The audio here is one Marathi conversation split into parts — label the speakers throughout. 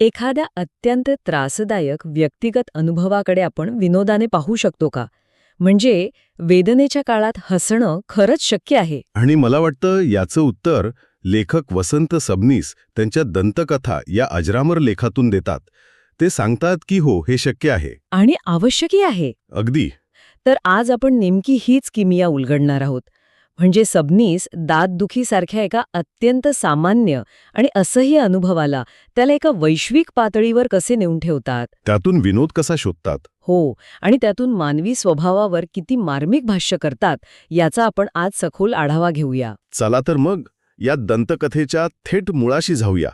Speaker 1: एखाद्या अत्यंत त्रासदायक व्यक्तिगत अनुभवाकडे आपण विनोदाने पाहू शकतो का? म्हणजे वेदनेच्या काळात हसणं खरंच शक्य आहे.
Speaker 2: आणि मला वाटतं याचं उत्तर लेखक वसंत सबनीस त्यांच्या दंतकथा या अजरामर लेखातून देतात. ते सांगतात की हो हे शक्य आहे.
Speaker 1: आणि आवश्यकही आहे.
Speaker 2: अगदी.
Speaker 1: तर आज आपण नेमकी हीच किमिया उलगडणार आहोत. म्हणजे सबनीस दातदुखीसारख्या एका अत्यंत सामान्य आणि असह्य अनुभवाला त्याला एका वैश्विक पातळीवर कसे नेऊन ठेवतात?
Speaker 2: त्यातून विनोद कसा शोधतात?
Speaker 1: हो आणि त्यातून मानवी स्वभावावर किती मार्मिक भाष्य करतात याचा आपण आज सखोल आढावा घेऊया.
Speaker 2: चला तर मग या दंतकथेच्या थेट मुळाशी जाऊया.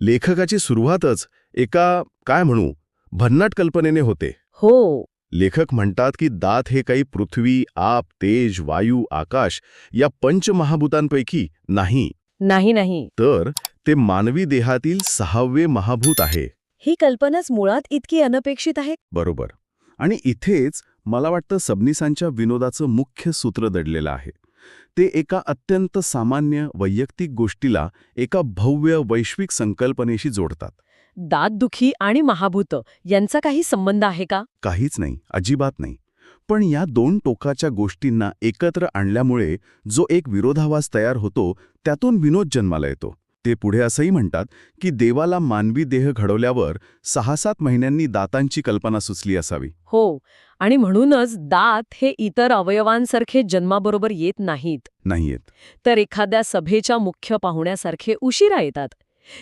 Speaker 2: लेखकाची सुरुवातच एका काय म्हणू भन्नाट कल्पनेने होते.
Speaker 1: हो.
Speaker 2: लेखक म्हणतात की दात हे काही पृथ्वी आप तेज वायू आकाश या पंचमहाभूतांपैकी नाही.
Speaker 1: नाही नाही.
Speaker 2: तर ते मानवी देहातील सहावे महाभूत आहे.
Speaker 1: ही कल्पनाच मुळात इतकी अनपेक्षित आहे?
Speaker 2: बरोबर. आणि इथेच मला वाटतं सबनिसांच्या विनोदाचं मुख्य सूत्र दडलेलं आहे. ते एका अत्यंत सामान्य वैयक्तिक गोष्टीला एका भव्य वैश्विक संकल्पनेशी जोडतात.
Speaker 1: दातदुखी आणि महाभूत यांचा काही संबंध आहे का?
Speaker 2: काहीच नाही अजिबात नाही. पण या दोन टोकाच्या गोष्टींना एकत्र आणल्यामुळे जो एक विरोधाभास तयार होतो त्यातून विनोद जन्माला येतो. ते पुढे असंही म्हणतात की देवाला मानवी देह घडवल्यावर सहा सात महिन्यांनी दातांची कल्पना सुचली असावी.
Speaker 1: हो आणि म्हणूनच दात हे इतर अवयवांसारखे जन्माबरोबर येत नाहीत.
Speaker 2: नाहीयेत.
Speaker 1: तर एखाद्या सभेच्या मुख्य पाहुण्यासारखे उशिरा येतात.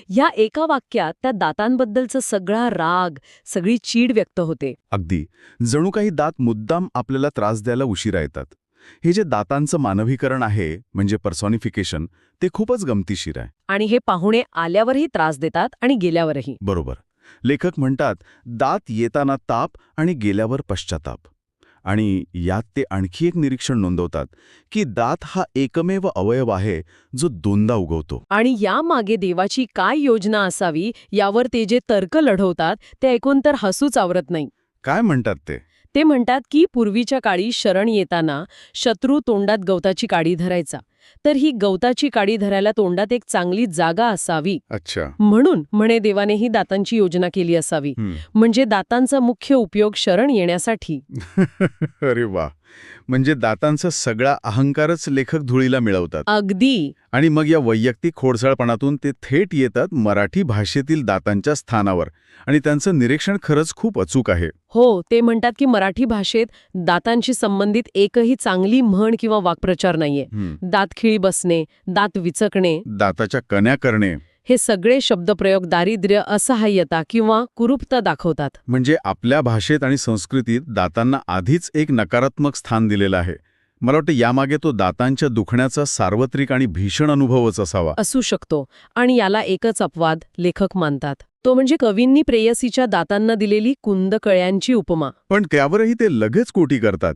Speaker 1: या एका वाक्यात त्या दातांबद्दलचं सगळा राग सगळी चीड व्यक्त होते.
Speaker 2: अगदी. जणू काही दात मुद्दाम आपल्याला त्रास द्यायला उशिरा येतात. हे जे दातांचं मानवीकरण आहे म्हणजे पर्सॉनिफिकेशन ते खूपच गमतीशीर आहे.
Speaker 1: आणि हे पाहुणे आल्यावरही त्रास देतात आणि गेल्यावरही.
Speaker 2: बरोबर. लेखक म्हणतात दात येताना ताप आणि गेल्यावर पश्चाताप. आणि यात ते आणखी एक निरीक्षण नोंदवतात की दात हा एकमेव अवयव आहे जो दोनदा उगवतो.
Speaker 1: आणि यामागे देवाची काय योजना असावी यावर ते जे तर्क लढवतात ते ऐकून तर हसूच आवरत नाही.
Speaker 2: काय म्हणतात ते?
Speaker 1: ते म्हणतात की पूर्वीच्या काळी शरण येताना शत्रू तोंडात गवताची काडी धरायचा. तर ही गवताची काडी धरायला तोंडात एक चांगली जागा असावी.
Speaker 2: अच्छा.
Speaker 1: म्हणून म्हणे देवाने ही दातांची योजना केली असावी. म्हणजे दातांचा मुख्य उपयोग शरण येण्यासाठी.
Speaker 2: अरे वा. म्हणजे दातांचा सगळा अहंकारच लेखक धुळीला मिळवतात.
Speaker 1: अगदी.
Speaker 2: आणि मग या वैयक्तिक खोडसाळपणातून ते थेट येतात मराठी भाषेतील दातांच्या स्थानावर. आणि त्यांचं निरीक्षण खरंच खूप अचूक आहे.
Speaker 1: हो ते म्हणतात की मराठी भाषेत दातांशी संबंधित एकही चांगली म्हण किंवा वाक्प्रचार नाहीये. दात खिळी बसणे दात विचकणे.
Speaker 2: दाताच्या कण्या करणे.
Speaker 1: हे सगळे शब्दप्रयोग दारिद्र्य असहाय्यता किंवा कुरूपता दाखवतात.
Speaker 2: म्हणजे आपल्या भाषेत आणि संस्कृतीत दातांना आधीच एक नकारात्मक स्थान दिलेलं आहे. मला वाटतं यामागे तो दातांच्या दुखण्याचा सार्वत्रिक आणि भीषण अनुभवच असावा.
Speaker 1: असू शकतो आणि याला एकच अपवाद लेखक मानतात. तो म्हणजे कवींनी प्रेयसीच्या दातांना दिलेली कुंदकळ्यांची उपमा.
Speaker 2: पण त्यावरही ते लगेच कोटी करतात.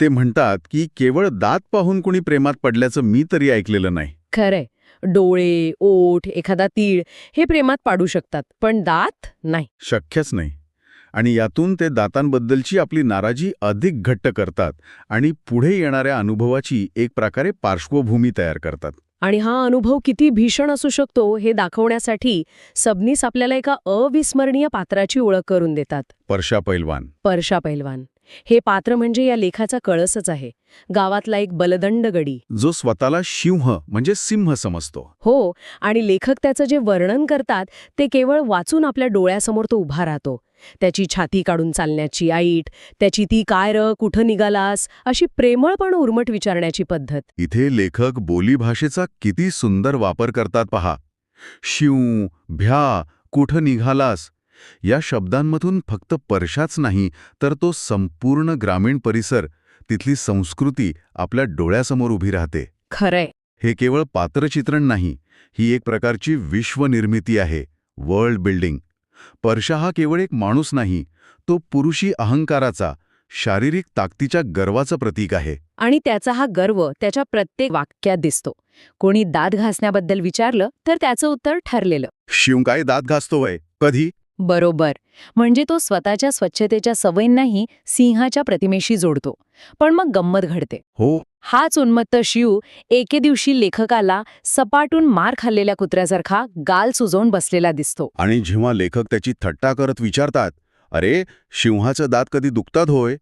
Speaker 2: ते म्हणतात की केवळ दात पाहून कुणी प्रेमात पडल्याचं मी तरी ऐकलेलं नाही.
Speaker 1: खरंय. डोळे ओठ एखादा तीळ हे प्रेमात पाडू शकतात पण दात नाही.
Speaker 2: शक्यच नाही. आणि यातून ते दातांबद्दलची आपली नाराजी अधिक घट्ट करतात आणि पुढे येणाऱ्या अनुभवाची एक प्रकारे पार्श्वभूमी तयार करतात.
Speaker 1: आणि हा अनुभव किती भीषण असू शकतो हे दाखवण्यासाठी सबनीस आपल्याला एका अविस्मरणीय पात्राची ओळख करून देतात.
Speaker 2: परशा पैलवान.
Speaker 1: परशा पैलवान. हे पात्र म्हणजे या लेखाचा कळसच आहे. गावातला एक बलदंड गडी.
Speaker 2: जो स्वतःला शिंह म्हणजे सिंह समजतो.
Speaker 1: हो आणि लेखक त्याचं जे वर्णन करतात ते केवळ वाचून आपल्या डोळ्यासमोर तो उभा राहतो. त्याची छाती काढून चालण्याची आईट त्याची ती काय र कुठं निघालास अशी प्रेमळ पण उर्मट विचारण्याची पद्धत.
Speaker 2: इथे लेखक बोलीभाषेचा किती सुंदर वापर करतात पहा. शिव भ्या कुठं निघालास या शब्दांमधून फक्त परशाच नाही तर तो संपूर्ण ग्रामीण परिसर तिथली संस्कृती आपल्या डोळ्यासमोर उभी राहते.
Speaker 1: खरंय.
Speaker 2: हे केवळ पात्रचित्रण नाही ही एक प्रकारची विश्वनिर्मिती आहे वर्ल्ड बिल्डिंग परशा हा केवळ एक माणूस नाही तो पुरुषी अहंकाराचा शारीरिक ताकदीच्या गर्वाचं प्रतीक आहे.
Speaker 1: आणि त्याचा हा गर्व त्याच्या प्रत्येक वाक्यात दिसतो. कोणी दात घासण्याबद्दल विचारलं तर त्याचं उत्तर ठरलेलं.
Speaker 2: शिव काय दात घासतो वय? कधी?
Speaker 1: बरोबर. म्हणजे तो स्वतःच्या स्वच्छतेच्या सवयींनाही सिंहाच्या प्रतिमेशी जोडतो. पण मग गंमत घडते.
Speaker 2: हो.
Speaker 1: हाच उन्मत्त शिव एके दिवशी लेखकाला सपाटून मार खाल्लेल्या कुत्र्यासारखा गाल सुजवून बसलेला दिसतो.
Speaker 2: आणि जेव्हा लेखक त्याची थट्टा करत विचारतात अरे सिंहाचं दात कधी दुखतात होय?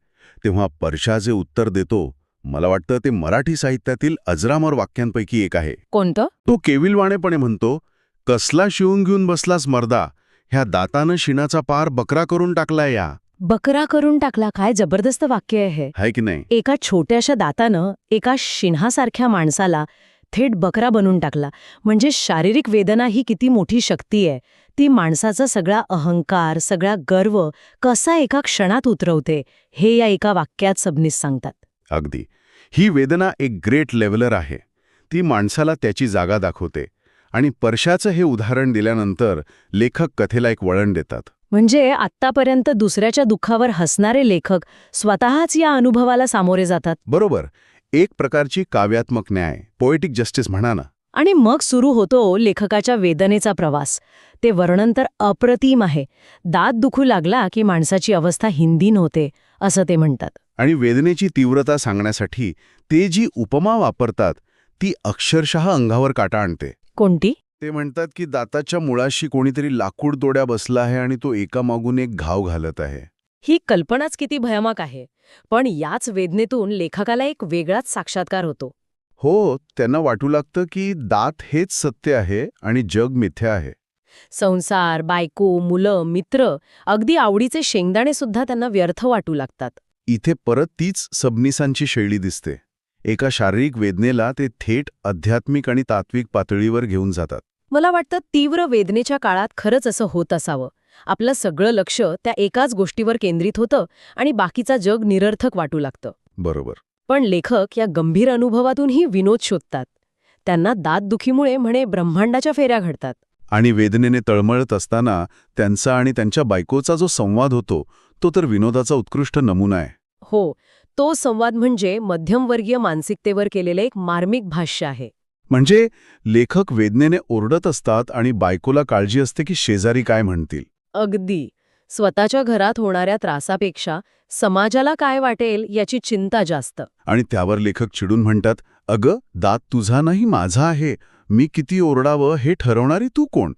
Speaker 2: तेव्हा परशाचे उत्तर देतो मला वाटतं ते मराठी साहित्यातील अजरामर वाक्यांपैकी एक आहे.
Speaker 1: कोणतं?
Speaker 2: तो केविलवाणेपणे म्हणतो कसला शिवून घेऊन बसलास मर्दा? ह्या दातानं शिणाचा पार बकरा करून टाकलाय या.
Speaker 1: बकरा करून टाकला काय जबरदस्त वाक्य आहे.
Speaker 2: हाय की नाही?
Speaker 1: एका छोट्याशा दातानं एका शिन्हासारख्या माणसाला थेट बकरा बनवून टाकला. म्हणजे शारीरिक वेदना ही किती मोठी शक्ती आहे. ती माणसाचा सगळा अहंकार सगळा गर्व कसा एका क्षणात उतरवते हे या एका वाक्यात सबनीस सांगतात.
Speaker 2: अगदी. ही वेदना एक ग्रेट लेव्हलर आहे. ती माणसाला त्याची जागा दाखवते. आणि परशाचं हे उदाहरण दिल्यानंतर लेखक कथेला एक वळण देतात.
Speaker 1: म्हणजे आत्तापर्यंत दुसऱ्याच्या दुःखावर हसणारे लेखक स्वतःच या अनुभवाला सामोरे जातात?
Speaker 2: बरोबर. एक प्रकारची काव्यात्मक न्याय पोएटिक जस्टिस म्हणा ना.
Speaker 1: आणि मग सुरू होतो लेखकाच्या वेदनेचा प्रवास. ते वर्णन तर अप्रतिम आहे. दात दुखू लागला की माणसाची अवस्था हिंदीन होते असं ते म्हणतात.
Speaker 2: आणि वेदनेची तीव्रता सांगण्यासाठी ते जी उपमा वापरतात ती अक्षरशः अंगावर काटा आणते.
Speaker 1: कोणती?
Speaker 2: ते म्हणतात की दाताच्या मुळाशी कोणीतरी लाकूड तोड्या बसला आहे आणि तो एकामागून एक घाव घालत आहे.
Speaker 1: ही कल्पनाच किती भयामक आहे. पण याच वेदनेतून लेखकाला एक वेगळाच साक्षात्कार होतो.
Speaker 2: हो त्यांना वाटू लागतं की दात हेच सत्य आहे आणि जग मिथ्या आहे.
Speaker 1: संसार बायको मुलं मित्र अगदी आवडीचे शेंगदाणे सुद्धा त्यांना व्यर्थ वाटू लागतात.
Speaker 2: इथे परत तीच सबनिसांची शैली दिसते. एका शारीरिक वेदनेला ते थेट आध्यात्मिक आणि तात्विक पातळीवर घेऊन जातात.
Speaker 1: मला वाटतं तीव्र वेदनेच्या काळात खरंच असं होत असावं. आपलं सगळं लक्ष त्या एकाच गोष्टीवर केंद्रित होतं आणि बाकीचा जग निरर्थक वाटू लागतं.
Speaker 2: बरोबर.
Speaker 1: पण लेखक या गंभीर अनुभवातूनही विनोद शोधतात. त्यांना दातदुखीमुळे म्हणे ब्रह्मांडाच्या फेऱ्या घडतात.
Speaker 2: आणि वेदनेने तळमळत असताना त्यांचा आणि त्यांच्या बायकोचा जो संवाद होतो तो तर विनोदाचा उत्कृष्ट नमुना आहे.
Speaker 1: हो तो संवाद म्हणजे मध्यमवर्गीय मानसिकतेवर केलेलं एक मार्मिक भाष्य आहे.
Speaker 2: म्हणजे लेखक वेदनेने ओरडत असतात आणि बायकोला काळजी असते की शेजारी काय म्हणतील.
Speaker 1: अगदी. स्वतःच्या घरात होणाऱ्या त्रासापेक्षा समाजाला काय वाटेल याची चिंता जास्त.
Speaker 2: आणि त्यावर लेखक चिडून म्हणतात अगं दात तुझा नाही माझा आहे. मी किती ओरडावं हे ठरवणारी तू कोण?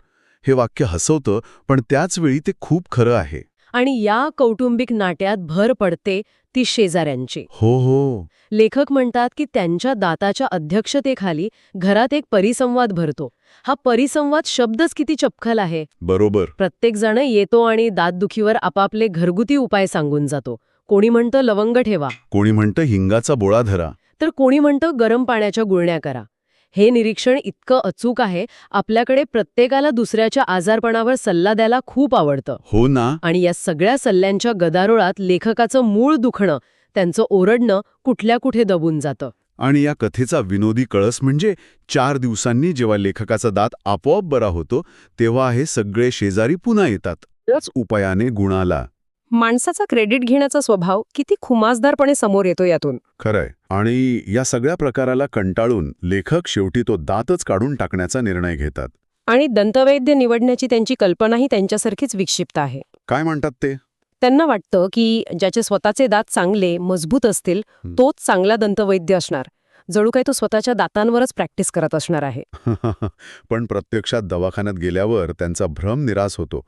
Speaker 2: हे वाक्य हसवतं पण त्याच वेळी ते खूप खरं आहे.
Speaker 1: आणि या कौटुंबिक नाट्यात भर पडते ती शेजाऱ्यांची.
Speaker 2: हो हो.
Speaker 1: लेखक म्हणतात की त्यांच्या दाताच्या अध्यक्षतेखाली घरात एक परिसंवाद भरतो. हा परिसंवाद शब्दच किती चपखल आहे.
Speaker 2: बरोबर.
Speaker 1: प्रत्येकजण येतो आणि दातदुखीवर आपापले घरगुती उपाय सांगून जातो. कोणी म्हणतं लवंग ठेवा.
Speaker 2: कोणी म्हणतं हिंगाचा बोळा धरा.
Speaker 1: तर कोणी म्हणतं गरम पाण्याच्या गुळण्या करा. हे निरीक्षण इतकं अचूक आहे आपल्याकडे प्रत्येकाला दुसऱ्याच्या आजारपणावर सल्ला द्यायला खूप आवडतं.
Speaker 2: हो ना?
Speaker 1: आणि या सगळ्या सल्ल्यांच्या गदारोळात लेखकाचं मूळ दुखणं त्यांचं ओरडणं कुठल्या कुठे दबून जातं.
Speaker 2: आणि या कथेचा विनोदी कळस म्हणजे चार दिवसांनी जेव्हा लेखकाचा दात आपोआप बरा होतो तेव्हा हे सगळे शेजारी पुन्हा येतात. त्याच उपायाने गुणाला.
Speaker 3: माणसाचा क्रेडिट घेण्याचा स्वभाव किती खुमासदारपणे समोर येतो यातून.
Speaker 2: खरंय. आणि या सगळ्या प्रकाराला कंटाळून लेखक शेवटी तो दातच काढून टाकण्याचा निर्णय घेतात.
Speaker 3: आणि दंतवैद्य निवडण्याची त्यांची कल्पनाही त्यांच्यासारखीच विक्षिप्त आहे.
Speaker 2: काय म्हणतात ते?
Speaker 3: त्यांना वाटतं की ज्याचे स्वतःचे दात चांगले मजबूत असतील. तोच चांगला दंतवैद्य असणार. जणू काय तो स्वतःच्या दातांवरच प्रॅक्टिस करत असणार आहे.
Speaker 2: पण प्रत्यक्षात दवाखान्यात गेल्यावर त्यांचा भ्रम निराश होतो.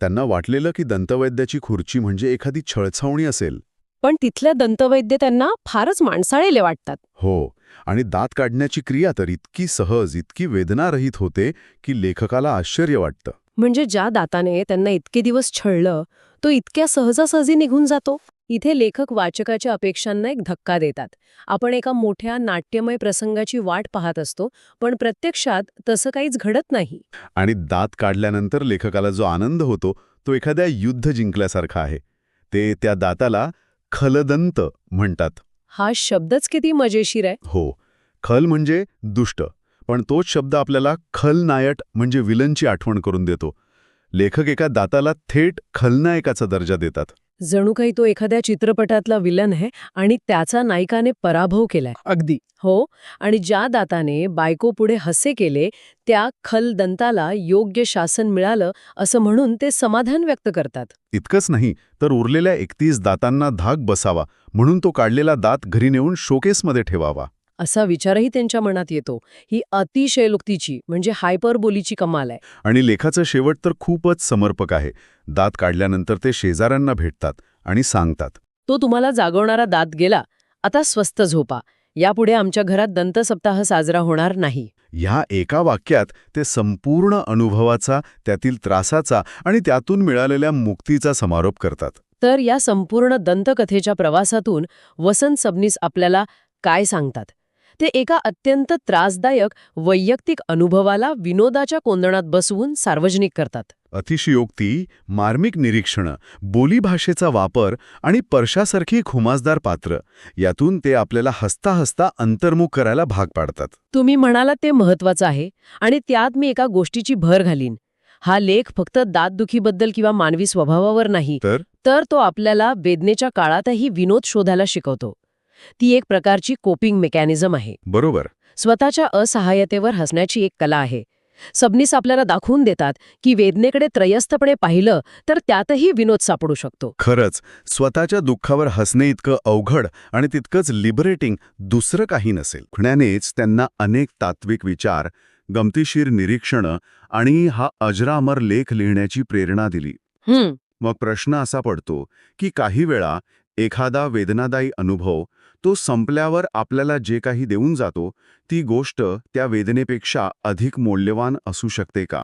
Speaker 2: त्यांना वाटलेलं की दंतवैद्याची खुर्ची म्हणजे एखादी छळछावणी असेल.
Speaker 3: पण तिथल्या दंतवैद्य त्यांना फारच माणसाळेले वाटतात.
Speaker 2: हो आणि दात काढण्याची क्रिया तर इतकी सहज इतकी वेदनारहित होते की लेखकाला आश्चर्य वाटतं.
Speaker 3: म्हणजे ज्या दाताने त्यांना इतके दिवस छळलं तो इतक्या सहजासहजी निघून जातो? इथे लेखक वाचकाच्या अपेक्षांना एक धक्का देतात. आपण एका मोठ्या नाट्यमय प्रसंगाची वाट पाहत असतो पण प्रत्यक्षात तसं काहीच घडत नाही.
Speaker 2: आणि दात काढल्यानंतर लेखकाला जो आनंद होतो तो एखाद्या युद्ध जिंकल्यासारखा आहे. ते त्या दाताला खलदंत म्हणतात.
Speaker 3: हा शब्दच किती मजेशीर आहे.
Speaker 2: हो खल म्हणजे दुष्ट पण तोच शब्द आपल्याला खलनायट म्हणजे विलनची आठवण करून देतो. लेखक एका दाताला थेट खलनायकाचा दर्जा देतात.
Speaker 1: जणू काही तो एखाद्या चित्रपटातला विलन आहे आणि त्याचा नायिकाने पराभव केलाय.
Speaker 4: अगदी.
Speaker 1: हो आणि ज्या दाताने बायको पुढे हसे केले त्या खल दंताला योग्य शासन मिळालं असं म्हणून ते समाधान व्यक्त करतात.
Speaker 2: इतकंच नाही तर उरलेल्या एकतीस दातांना धाक बसावा म्हणून तो काढलेला दात घरी नेऊन शोकेसमध्ये ठेवावा.
Speaker 1: असा विचारही त्यांच्या मनात येतो. ही अतिशय लुक्तीची म्हणजे हायपरबोलीची कमाल आहे.
Speaker 2: आणि लेखाचं शेवट तर खूपच समर्पक आहे. दात काढल्यानंतर ते शेजाऱ्यांना भेटतात आणि सांगतात.
Speaker 1: तो तुम्हाला जागवणारा दात गेला. आता स्वस्त झोपा. यापुढे आमच्या घरात दंतसप्ताह साजरा होणार नाही.
Speaker 2: ह्या एका वाक्यात ते संपूर्ण अनुभवाचा त्यातील त्रासाचा आणि त्यातून मिळालेल्या मुक्तीचा समारोप करतात.
Speaker 1: तर या संपूर्ण दंतकथेच्या प्रवासातून वसंत सबनीस आपल्याला काय सांगतात? ते एका अत्यंत त्रासदायक वैयक्तिक अनुभवाला विनोदाच्या कोंदणात बसवून सार्वजनिक करतात.
Speaker 2: अतिशयोक्ती मार्मिक निरीक्षणं बोलीभाषेचा वापर आणि परशासारखी खुमासदार पात्र यातून ते आपल्याला हसता हसता अंतर्मुख करायला भाग पाडतात.
Speaker 1: तुम्ही म्हणाला ते महत्वाचं आहे आणि त्यात मी एका गोष्टीची भर घालीन. हा लेख फक्त दातदुखीबद्दल किंवा मानवी स्वभावावर नाही
Speaker 2: तर?
Speaker 1: तर तो आपल्याला वेदनेच्या काळातही विनोद शोधायला शिकवतो. ती एक प्रकारची कोपिंग मेकॅनिझम आहे.
Speaker 2: बरोबर.
Speaker 1: स्वतःच्या असहाय्यतेवर हसण्याची एक कला आहे. सबनीस आपल्याला दाखवून देतात की वेदनेकडे त्रयस्थपणे पाहिलं तर त्यातही विनोद सापडू शकतो.
Speaker 2: खरंच स्वतःच्या दुःखावर हसणे इतकं अवघड आणि तितकंच लिबरेटिंग दुसरं काही नसेल. खुण्यानेच त्यांना अनेक तात्विक विचार गमतीशीर निरीक्षणं आणि हा अजरामर लेख लिहिण्याची प्रेरणा दिली. मग प्रश्न असा पडतो की काही वेळा एखादा वेदनादायी अनुभव तो संपल्यावर आपल्याला जे काही देऊन जातो ती गोष्ट त्या वेदनेपेक्षा अधिक मौल्यवान असू शकते का?